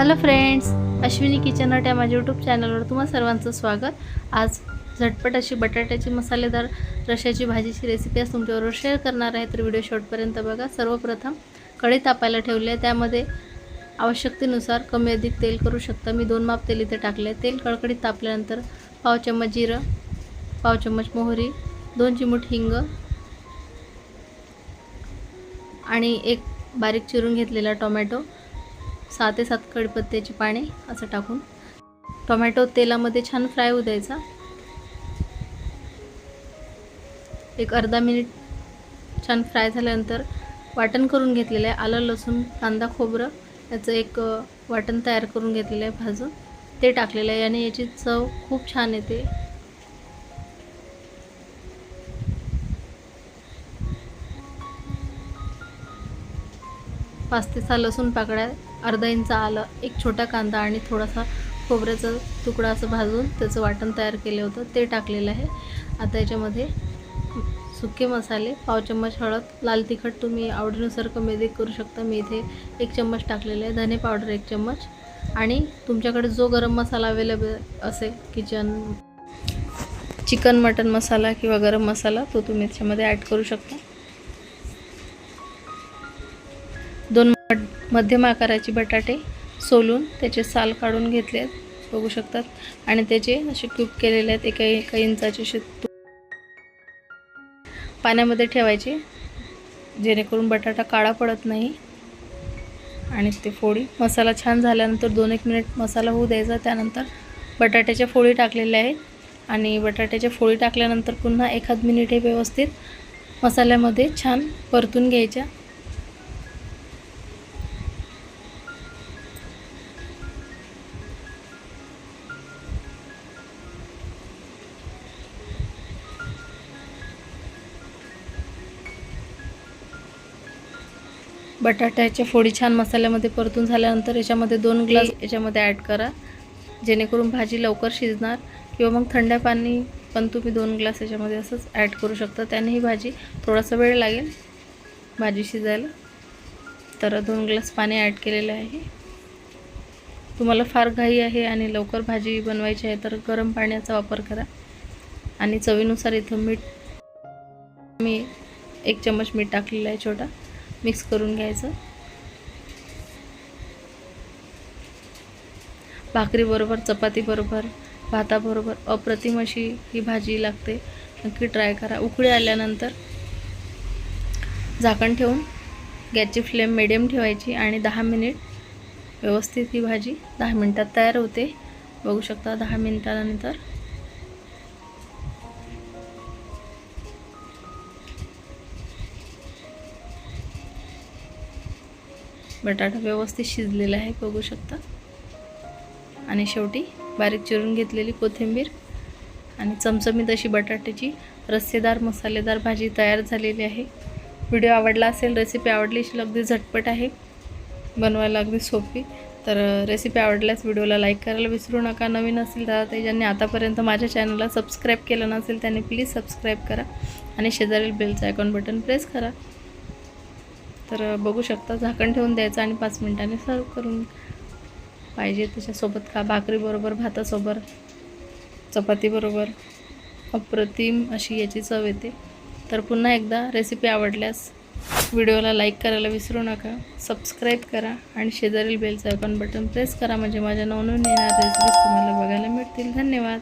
Hello friends Ashwini kitchen या माझ्या YouTube चॅनलवर तुम्हा सर्वांचं स्वागत. आज झटपट अशी बटाट्याची मसालेदार रशाची भाजीची रेसिपी आज तुमच्याबरोबर शेअर करणार आहे. तर व्हिडिओ शॉर्टपर्यंत बघा. सर्वप्रथम कढी तापायला ठेवली आहे. त्यामध्ये आवश्यकतेनुसार कमी अधिक तेल करू शकता. मी दोन माप तेल इथे टाकले तेल कडकडीत तापल्यानंतर पाव चम्मच जिरं पाव चम्मच मोहरी दोन चिमूट हिंग आणि एक बारीक चिरून घेतलेला टोमॅटो. सहा ते सात कडपत्त्याची पाने असं टाकून. टोमॅटो तेलामध्ये छान फ्राय होऊ द्यायचा. एक अर्धा मिनिट छान फ्राय झाल्यानंतर वाटण करून घेतलेलं आहे. आलं लसूण कांदा खोबरं याचं एक वाटण तयार करून घेतलेलं आहे भाजून. ते टाकलेलं आहे आणि याची चव खूप छान येते. पाच ते सहा लसूण पाकळ्या अर्धा इंच आलं एक छोटा कांदा आणि थोडासा खोबऱ्याचा तुकडा असं भाजून त्याचं वाटण तयार केलं होतं ते टाकलेलं आहे. आता याच्यामध्ये सुके मसाले पाव चम्मच हळद लाल तिखट तुम्ही आवडीनुसार कमी अधिक करू शकता. मी इथे एक चम्मच टाकलेलं आहे धने पावडर एक चम्मच. आणि तुमच्याकडे जो गरम मसाला अवेलेबल असेल किचन चिकन मटन मसाला किंवा गरम मसाला तो तुम्ही त्याच्यामध्ये ॲड करू शकता. दोन मध्यम आकाराचे बटाटे सोलून त्याचे साल काढून घेतले आहेत बघू शकतात. आणि त्याचे असे क्यूब केलेले आहेत एका एका इंचाचे असे पाण्यामध्ये ठेवायचे जेणेकरून बटाटा काळा पडत नाही. आणि ते फोडी मसाला छान झाल्यानंतर दोन एक मिनिट मसाला होऊ द्यायचा. त्यानंतर बटाट्याच्या फोडी टाकलेल्या आहेत. आणि बटाट्याच्या फोडी टाकल्यानंतर पुन्हा एखाद मिनिट हे व्यवस्थित मसाल्यामध्ये छान परतून घ्यायच्या. बटाट्याच्या फोडी छान मसाल्यामध्ये परतून झाल्यानंतर याच्यामध्ये दोन ग्लास याच्यामध्ये ॲड करा. जेणेकरून भाजी लवकर शिजणार किंवा मग थंड पाणी पण तुम्ही दोन ग्लास याच्यामध्ये असंच ॲड करू शकता. त्याने ही भाजी थोडासा वेळ लागेल भाजी शिजायला. तर दोन ग्लास पाणी ॲड केलेलं आहे. तुम्हाला फार घाई आहे आणि लवकर भाजी बनवायची आहे तर गरम पाण्याचा वापर करा. आणि चवीनुसार इथं मीठ मी एक चम्मच मीठ टाकलेलं आहे छोटा. मिक्स करून घ्यायचं. भाकरीबरोबर चपातीबरोबर भाताबरोबर अप्रतिम अशी ही भाजी लागते. नक्की ट्राय करा. उकळी आल्यानंतर झाकण ठेवून गॅसची फ्लेम मिडियम ठेवायची आणि दहा मिनिट व्यवस्थित ही भाजी दहा मिनटात तयार होते. बघू शकता दहा मिनटानंतर बटाटा व्यवस्थित शिजलेला आहे बघू शकता. आणि शेवटी बारीक चिरून घेतलेली कोथिंबीर आणि चमचमीत अशी बटाट्याची रस्सेदार मसालेदार भाजी तयार झालेली आहे. व्हिडिओ आवडला असेल रेसिपी आवडली असेल अगदी झटपट आहे. बनवायला अगदी सोपी. तर रेसिपी आवडल्यास व्हिडिओला लाईक करायला विसरू नका. नवीन असेल तर ते ज्यांनी आतापर्यंत माझ्या चॅनलला सबस्क्राईब केलं नसेल त्यांनी प्लीज सबस्क्राईब करा. आणि शेजारील बेलचं आयकॉन बटन प्रेस करा. तर बघू शकता झाकण ठेवून द्यायचं आणि पाच मिनटाने सर्व करून पाहिजे त्याच्यासोबत का? भाकरीबरोबर भातासोबत चपातीबरोबर अप्रतिम अशी याची चव येते. तर पुन्हा एकदा रेसिपी आवडल्यास व्हिडिओला लाईक करायला विसरू नका सबस्क्राईब करा आणि शेजारील बेलचं आयकॉन बटन प्रेस करा. म्हणजे माझ्या नवनवीन येणाऱ्या रेसिपीज तुम्हाला बघायला मिळतील. धन्यवाद.